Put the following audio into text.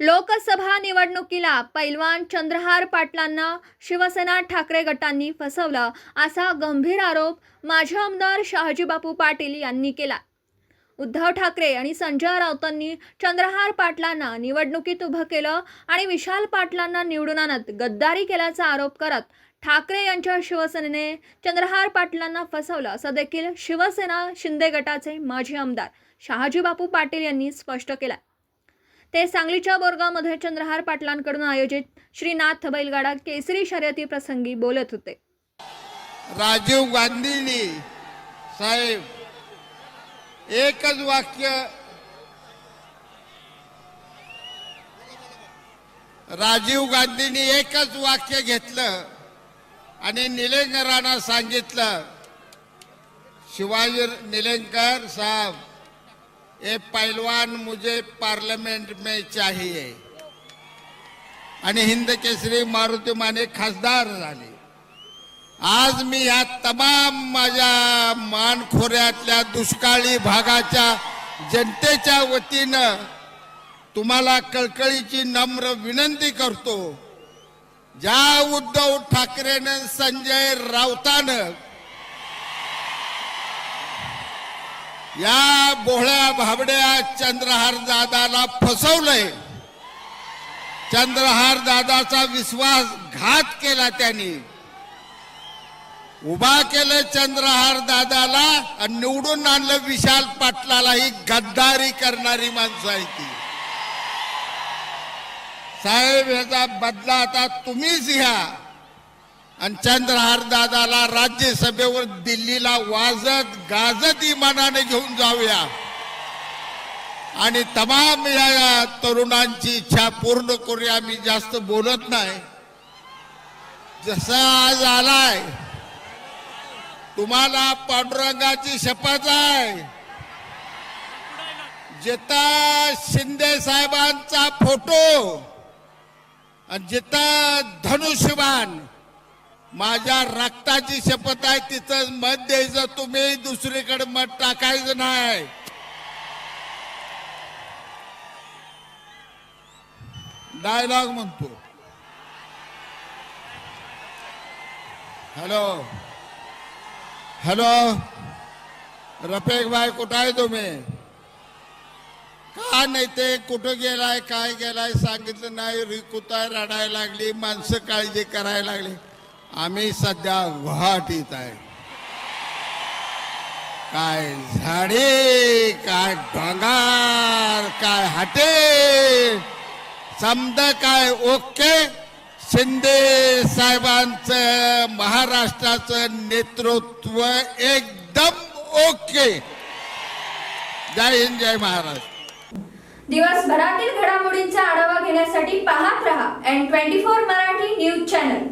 लोकसभा निवडणुकीला पैलवान चंद्रहार पाटलांना शिवसेना ठाकरे गटांनी फसवलं असा गंभीर आरोप माजी आमदार शहाजीबापू पाटील यांनी केला. उद्धव ठाकरे आणि संजय राऊतांनी चंद्रहार पाटलांना निवडणुकीत उभं केलं आणि विशाल पाटलांना निवडून आणत गद्दारी केल्याचा आरोप करत ठाकरे यांच्या शिवसेनेने चंद्रहार पाटलांना फसवलं असं देखील शिवसेना शिंदे गटाचे माजी आमदार शहाजीबापू पाटील यांनी स्पष्ट केलं. ते सांगलीच्या बोरगावमध्ये चंद्रहार पाटलांकडून आयोजित श्रीनाथ बैलगाडा केसरी शर्यती प्रसंगी बोलत होते. राजीव गांधींनी साहेब एकच वाक्य राजीव गांधींनी एकच वाक्य घेतलं आणि निलेंकरांना सांगितलं शिवाजी निलेंकर साहेब ये पहलवान मुझे पार्लियामेंट में चाहिए। आणि हिंद केसरी मारुती माने खासदार झाले। आज मी या तमाम माझ्या मानखोऱ्यातल्या दुष्काळी भागाच्या जनतेच्या वतीनं तुम्हाला कळकळीची नम्र विनंती करतो। ज्या उद्धव ठाकरेनं संजय राऊतानं या या बोहळ्या भाबड्या चंद्रहार दादाला फसवलंय. चंद्रहार दादाचा विश्वास घात केला त्यांनी. उभा केलं चंद्रहार दादाला आणि निवडून आणलं विशाल पाटलाला ही गद्दारी करणारी माणसं आहे ती. साहेब ह्याचा बदला आता तुम्हीच घ्या. आणि चंद्रहार दादाला राज्यसभेवर दिल्लीला वाजत गाजत इमानाने घेऊन जाऊया. आणि तमाम या तरुणांची इच्छा पूर्ण करूया. मी जास्त बोलत नाही. जसा आज आलाय तुम्हाला पांडुरंगाची शपथ आहे. जिथं शिंदे साहेबांचा फोटो आणि जिथं धनुष्यबाण. माझ्या रक्ताची शपथ आहे तिथं मत द्यायचं. तुम्ही दुसरीकडे मत टाकायचं नाही. डायलॉग म्हणतो. हॅलो. हॅलो. रफेक भाई कुठं आहे तुम्ही? का नाही ते? कुठं गेलाय? काय गेलाय? सांगितलं नाही. रिकुताय रडायला लागली. माणसं काळजी करायला लागली. आम्ही सध्या गुवाहाटीत आहे. काय झाडे काय डोंगर काय हाटे समद काय ओके शिंदे साहेबांचं महाराष्ट्राचं नेतृत्व एकदम ओके. जय हिंद जय महाराष्ट्र. दिवसभरातील घडामोडींचा आढावा घेण्यासाठी पाहत रहा N twenty four Marathi news channel